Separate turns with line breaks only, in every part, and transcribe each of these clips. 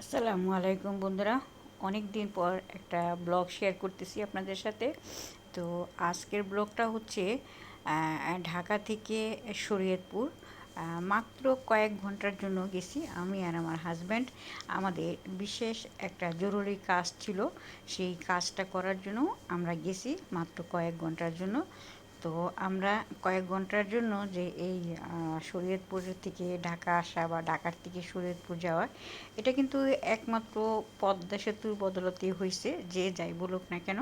আসসালামু আলাইকুম বন্ধুরা। অনেক দিন পর একটা ব্লগ শেয়ার করতেছি আপনাদের সাথে। তো আজকের ব্লগটা হচ্ছে ঢাকা থেকে শরীয়তপুর মাত্র কয়েক ঘণ্টার জন্য গেছি আমি আর আমার হাজব্যান্ড আমাদের বিশেষ একটা জরুরি কাজ ছিল, সেই কাজটা করার জন্য আমরা গেছি মাত্র কয়েক ঘণ্টার জন্য। তো আমরা কয়েক ঘণ্টার জন্য যে এই শরীয়তপুর থেকে ঢাকা আসা বা ঢাকার থেকে শরীয়তপুর যাওয়া, এটা কিন্তু একমাত্র পদ্মা সেতুর বদলতেই হয়েছে যে যাই বলুক না কেন।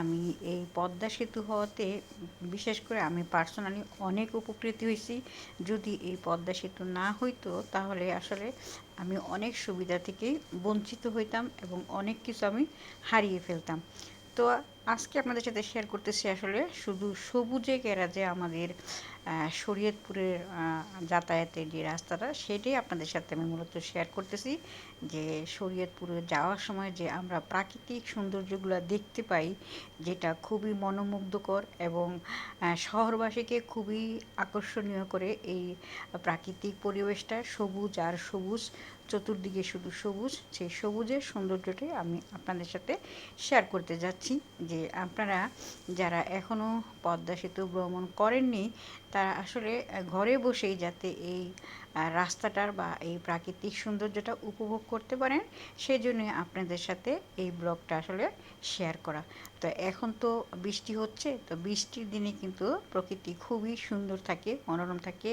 আমি এই পদ্মা সেতু হওয়াতে বিশেষ করে আমি পার্সোনালি অনেক উপকৃত হয়েছি যদি এই পদ্মা সেতু না হইতো, তাহলে আসলে আমি অনেক সুবিধা থেকেই বঞ্চিত হইতাম এবং অনেক কিছু আমি হারিয়ে ফেলতাম। তো আজকে আপনাদের সাথে শেয়ার করতেছি আসলে শুধু সবুজে কেরা যে আমাদের শরীয়তপুরের যাতায়াতের যে রাস্তাটা, সেটাই আপনাদের সাথে আমি মূলত শেয়ার করতেছি। যে শরীয়তপুরে যাওয়ার সময় যে আমরা প্রাকৃতিক সৌন্দর্যগুলো দেখতে পাই, যেটা খুবই মনোমুগ্ধকর এবং শহরবাসীকে খুবই আকর্ষণীয় করে এই প্রাকৃতিক পরিবেশটা, সবুজ আর সবুজ, চতুর্দিকে শুধু সবুজ, সেই সবুজের সৌন্দর্যটাই আমি আপনাদের সাথে শেয়ার করতে যাচ্ছি। যে আপনারা যারা এখনও পদ্মা সেতু ভ্রমণ করেননি, তারা আসলে ঘরে বসেই যাতে এই রাস্তাটার বা এই প্রাকৃতিক সৌন্দর্যটা উপভোগ করতে পারেন সেই জন্য আপনাদের সাথে এই ব্লগটা আসলে শেয়ার করা। তো এখন তো বৃষ্টি হচ্ছে, তো বৃষ্টির দিনে কিন্তু প্রকৃতি খুবই সুন্দর থাকে, মনোরম থাকে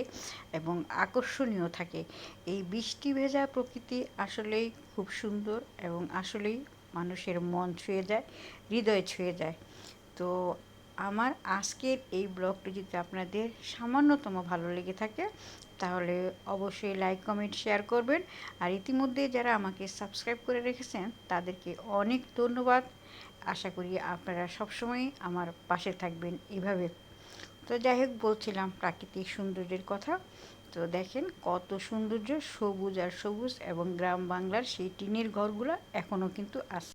এবং আকর্ষণীয় থাকে। এই বৃষ্টি ভেজা প্রকৃতি আসলেই খুব সুন্দর এবং আসলেই মানুষের মন ছুঁয়ে যায়, হৃদয় ছুঁয়ে যায়। তো আমার আজকের এই ব্লগটি যদি আপনাদের সামান্যতম ভালো লেগে থাকে, তাহলে অবশ্যই লাইক, কমেন্ট, শেয়ার করবেন। আর ইতিমধ্যে যারা আমাকে সাবস্ক্রাইব করে রেখেছেন, তাদেরকে অনেক ধন্যবাদ। আশা করি আপনারা সবসময় আমার পাশে থাকবেন এভাবে। তো যাই হোক, বলছিলাম প্রাকৃতিক সৌন্দর্যের কথা। তো দেখেন কত সৌন্দর্য, সবুজ আর সবুজ এবং গ্রাম বাংলার সেই টিনের ঘরগুলো এখনও কিন্তু আছে।